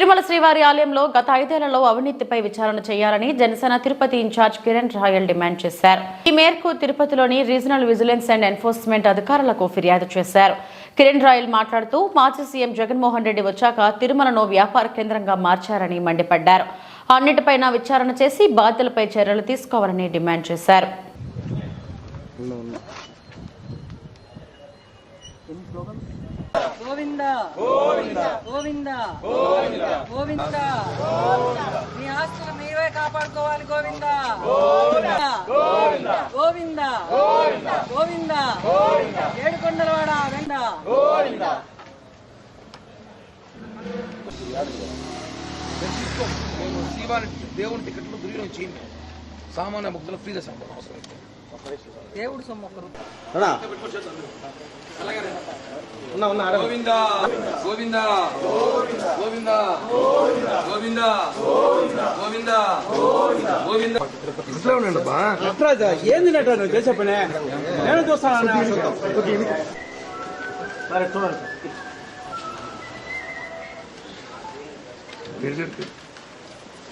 తిరుమల శ్రీవారి ఆలయంలో గత ఐదేళ్ళలో అవినీతిపై విచారణ చేయాలని జనసేన తిరుపతి ఇన్ఛార్జ్ కిరణ్ రాయల్ డిమాండ్ చేశారు. ఈ మేరకు తిరుపతిలోని రీజనల్ విజిలెన్స్ అండ్ ఎన్ఫోర్స్మెంట్ అధికారులకు ఫిర్యాదు చేశారు. కిరణ్ రాయల్ మాట్లాడుతూ మాజీ సీఎం జగన్మోహన్ రెడ్డి వచ్చాక తిరుమలను వ్యాపార కేంద్రంగా మార్చారని మండిపడ్డారు. అన్నిటిపైన విచారణ చేసి బాధ్యులపై చర్యలు తీసుకోవాలని డిమాండ్ చేశారు. గోవింద గోవింద గోవింద గోవింద మీ ఆస్తులు మీరే కాపాడుకోవాలి గోవింద గోవింద గోవింద గోవింద ఏడుకొండలవాడ వెండ మేము శ్రీవారి దేవుని టికెట్లు దుర్వినియోగం చేయండి సామాన్య భక్తులు ఫ్రీ దర్శనం అవసరం అయితే. దేవుడు గోవింద గోవింద గోవింద గోవింద గోవింద గోవింద. ఇట్లా ఉండండి అబ్బా నటరాజ ఏంది నటరాజ నువ్వు చేసే పని? నేను చూస్తాను సరే చూడండి.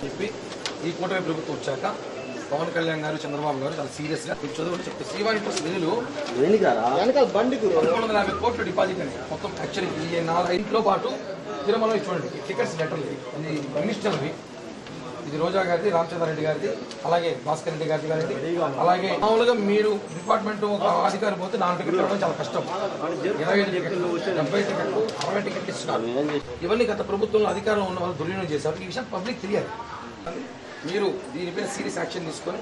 చెప్పి ఈ కూటమి ప్రభుత్వం వచ్చాక పవన్ కళ్యాణ్ గారు చంద్రబాబు గారు చాలా సీరియస్గా చదువు చెప్తారు. శ్రీవారి ట్రస్ట్ నిధులు వెనకాల? బండి పదకొండు వందల యాభై కోట్లు డిపాజిట్ అని మొత్తం యాక్చువల్లీ ఈ నాలుగు ఇంట్లో పాటు తిరుమల చూడండి టికెట్స్ లెటర్లు ఇది మినిస్టర్వి ఇది రోజా గారిది రామచంద్రారెడ్డి గారిది అలాగే భాస్కర్ రెడ్డి గారిది గారిది. అలాగే మామూలుగా మీరు డిపార్ట్మెంట్ ఒక అధికారి పోతే నాలుగు టికెట్లు ఇవ్వడం చాలా కష్టం. ఇరవై ఐదు టికెట్లు డెబ్బై టికెట్లు అరవై టికెట్లు ఇస్తున్నారు. ఇవన్నీ గత ప్రభుత్వంలో అధికారంలో ఉన్న వాళ్ళు దుర్వినియోగం చేశారు. ఈ విషయం పబ్లిక్ తెలియాలి. మీరు దీనిపైన సీరియస్ యాక్షన్ తీసుకొని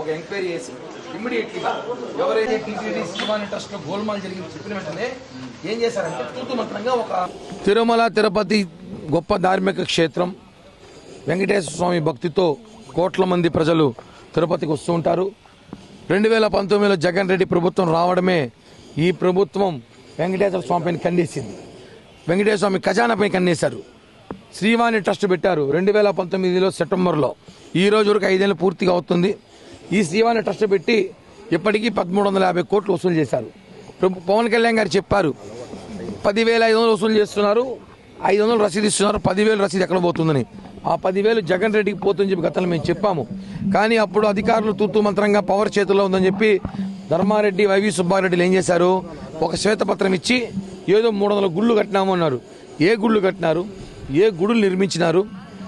ఒక ఎంక్వైరీ చేసి ఇమ్మీడియట్లీగా ఎవరైతే టీటీడీ శివాని ట్రస్ట్లో గోల్మాల్ జరిగింది చెప్పిన వెంటనే ఏం చేశారంటే తూతుమంత్రంగా ఒక తిరుమల తిరుపతి గొప్ప ధార్మిక క్షేత్రం. వెంకటేశ్వర స్వామి భక్తితో కోట్ల మంది ప్రజలు తిరుపతికి వస్తూ ఉంటారు. రెండు వేల పంతొమ్మిదిలో జగన్ రెడ్డి ప్రభుత్వం రావడమే ఈ ప్రభుత్వం వెంకటేశ్వర స్వామిపైన కన్నేసింది. వెంకటేశ్వర స్వామి ఖజానాపై కన్నేశారు. శ్రీవాణి ట్రస్ట్ పెట్టారు. రెండు వేల పంతొమ్మిదిలో సెప్టెంబర్లో ఈ రోజు వరకు ఐదేళ్ళు పూర్తిగా అవుతుంది. ఈ శ్రీవాణి ట్రస్ట్ పెట్టి ఇప్పటికీ పదమూడు వందల యాభై కోట్లు వసూలు చేశారు. పవన్ కళ్యాణ్ గారు చెప్పారు పదివేల ఐదు వందలు వసూలు చేస్తున్నారు ఐదు వందలు రసీదు ఇస్తున్నారు పదివేలు రసీదు ఎక్కడ పోతుందని. ఆ పదివేలు జగన్ రెడ్డికి పోతుందని చెప్పి గతంలో మేము చెప్పాము. కానీ అప్పుడు అధికారులు తూర్తు మంత్రంగా పవర్ చేతుల్లో ఉందని చెప్పి ధర్మారెడ్డి వైవి సుబ్బారెడ్డిలు ఏం చేశారు? ఒక శ్వేతపత్రం ఇచ్చి ఏదో మూడు వందల గుళ్ళు కట్టినాము అన్నారు. ఏ గుళ్ళు కట్టినారు? ఏ గుడులు నిర్మించినారు?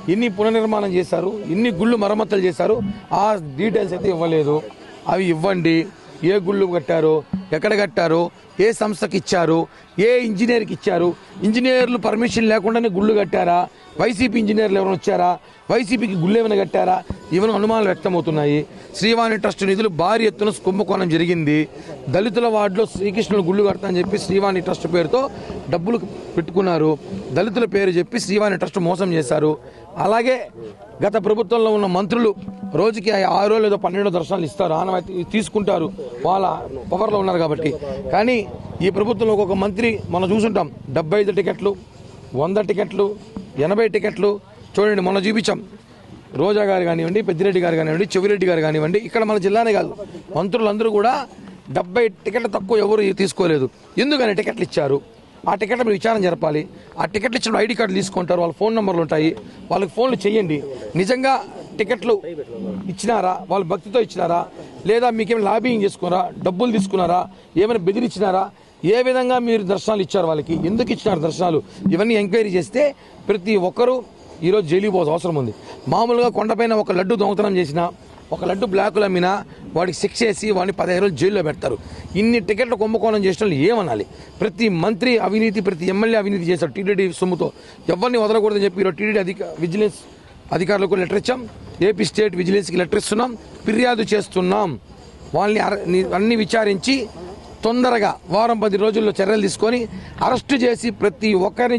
ఎన్ని పునర్నిర్మాణం చేశారు ఎన్ని గుళ్ళు మరమ్మతులు చేశారు ఆ డీటెయిల్స్ అయితే ఇవ్వలేదు. అవి ఇవ్వండి. ఏ గుళ్ళు కట్టారు ఎక్కడ కట్టారు ఏ సంస్థకి ఇచ్చారు ఏ ఇంజనీర్కి ఇచ్చారు ఇంజనీర్లు పర్మిషన్ లేకుండానే గుళ్ళు కట్టారా వైసీపీ ఇంజనీర్లు ఎవరైనా వచ్చారా వైసీపీకి గుళ్ళు ఏమైనా కట్టారా ఈవెన్ అనుమానాలు వ్యక్తమవుతున్నాయి. శ్రీవాణి ట్రస్ట్ నిధులు భారీ ఎత్తున కుంభకోణం జరిగింది. దళితుల వార్డులో శ్రీకృష్ణుడు గుళ్ళు కడతా అని చెప్పి శ్రీవాణి ట్రస్ట్ పేరుతో డబ్బులు పెట్టుకున్నారు. దళితుల పేరు చెప్పి శ్రీవాణి ట్రస్ట్ మోసం చేశారు. అలాగే గత ప్రభుత్వంలో ఉన్న మంత్రులు రోజుకి ఆరో లేదో పన్నెండో దర్శనాలు ఇస్తారు. ఆనవాయితీ తీసుకుంటారు. వాళ్ళ పవర్లో ఉన్నారు కాబట్టి. కానీ ఈ ప్రభుత్వంలో ఒక్కొక్క మంత్రి మనం చూసుంటాం. డెబ్బై ఐదు టికెట్లు వంద టికెట్లు ఎనభై టికెట్లు. చూడండి మొన్న చూపించాం. రోజా గారు కానివ్వండి పెద్దిరెడ్డి గారు కానివ్వండి చెవిరెడ్డి గారు కానివ్వండి ఇక్కడ మన జిల్లానే కాదు. మంత్రులందరూ కూడా డెబ్బై టికెట్లు తక్కువ ఎవరు తీసుకోలేదు. ఎందుకని టికెట్లు ఇచ్చారు? ఆ టికెట్ల మీరు విచారణ జరపాలి. ఆ టికెట్లు ఇచ్చిన ఐడి కార్డు తీసుకుంటారు వాళ్ళ ఫోన్ నెంబర్లు ఉంటాయి. వాళ్ళకి ఫోన్లు చేయండి. నిజంగా టికెట్లు ఇచ్చినారా? వాళ్ళు భక్తితో ఇచ్చినారా? లేదా మీకేమైనా లాబింగ్ చేసుకున్నారా? డబ్బులు తీసుకున్నారా? ఏమైనా బెదిరించినారా ఏ విధంగా మీరు దర్శనాలు ఇచ్చారు వాళ్ళకి? ఎందుకు ఇచ్చినారు దర్శనాలు? ఇవన్నీ ఎంక్వైరీ చేస్తే ప్రతి ఒక్కరూ ఈరోజు జైలుకి పోవాల్సిన అవసరం ఉంది. మామూలుగా కొండపైన ఒక లడ్డు దొంగతనం చేసినా ఒక లడ్డు బ్లాకులు అమ్మినా వాడికి శిక్ష వేసి వాడిని పదిహేను రోజులు జైల్లో పెడతారు. ఇన్ని టికెట్లు కుంభకోణం చేసిన వాళ్ళు ఏమనాలి? ప్రతి మంత్రి అవినీతి ప్రతి ఎమ్మెల్యే అవినీతి చేశారు టీడీడీ సొమ్ముతో. ఎవరిని వదలకూడదని చెప్పి ఈరోజు టీడీడీ అధిక విజిలెన్స్ అధికారులకు లెటర్ ఇచ్చాం. ఏపీ స్టేట్ విజిలెన్స్కి లెటర్ ఇస్తున్నాం. ఫిర్యాదు చేస్తున్నాం. వాళ్ళని అన్ని విచారించి తొందరగా వారం పది రోజుల్లో చర్యలు తీసుకొని అరెస్టు చేసి ప్రతి ఒక్కరిని